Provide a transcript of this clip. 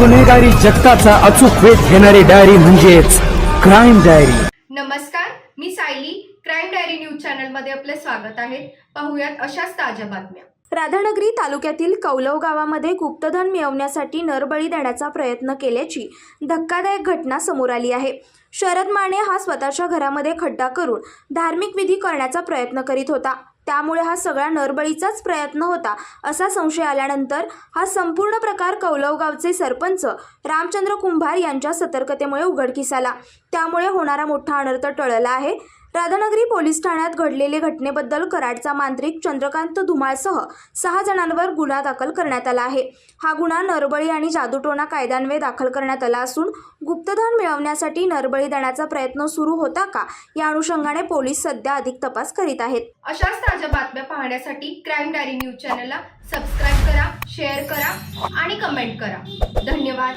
गुन्हेगारी जगताचा अचूक वेध घेणारी डायरी म्हणजेच क्राईम डायरी नमस्कार मी सायली. क्राईम डायरी न्यूज चॅनलमध्ये आपले स्वागत आहे. पाहुयात अशाच ताज्या बातम्या. राधानगरी तालुक्यातील कौलव गावामध्ये गुप्तधन मिळवण्यासाठी नरबळी देण्याचा प्रयत्न केल्याची धक्कादायक घटना समोर आली आहे. शरद माने हा स्वतःच्या घरामध्ये खड्डा करून धार्मिक विधी करण्याचा प्रयत्न करीत होता. त्यामुळे हा सगळा नरबळीचाच प्रयत्न होता असा संशय आल्यानंतर हा संपूर्ण प्रकार कौलवगावचे सरपंच रामचंद्र कुंभार यांच्या सतर्कतेमुळे उघडकीस आला. त्यामुळे होणारा मोठा अनर्थ टळला आहे. राधानगरी पोलीस ठाण्यात घडलेले घटनेबद्दल कराडचा मांत्रिक चंद्रकांत धुमाळसह सहा जणांवर गुन्हा दाखल करण्यात आला आहे. हा गुन्हा नरबळी आणि जादूटोणा कायद्यान्वये दाखल करण्यात आला असून गुप्तधन मिळवण्यासाठी नरबळी देण्याचा प्रयत्न सुरू होता का या अनुषंगाने पोलीस सध्या अधिक तपास करीत आहेत. अशाच ताज्या बातम्या पाहण्यासाठी क्राईम डायरी न्यूज चॅनलला सबस्क्राईब करा शेअर करा आणि कमेंट करा. धन्यवाद.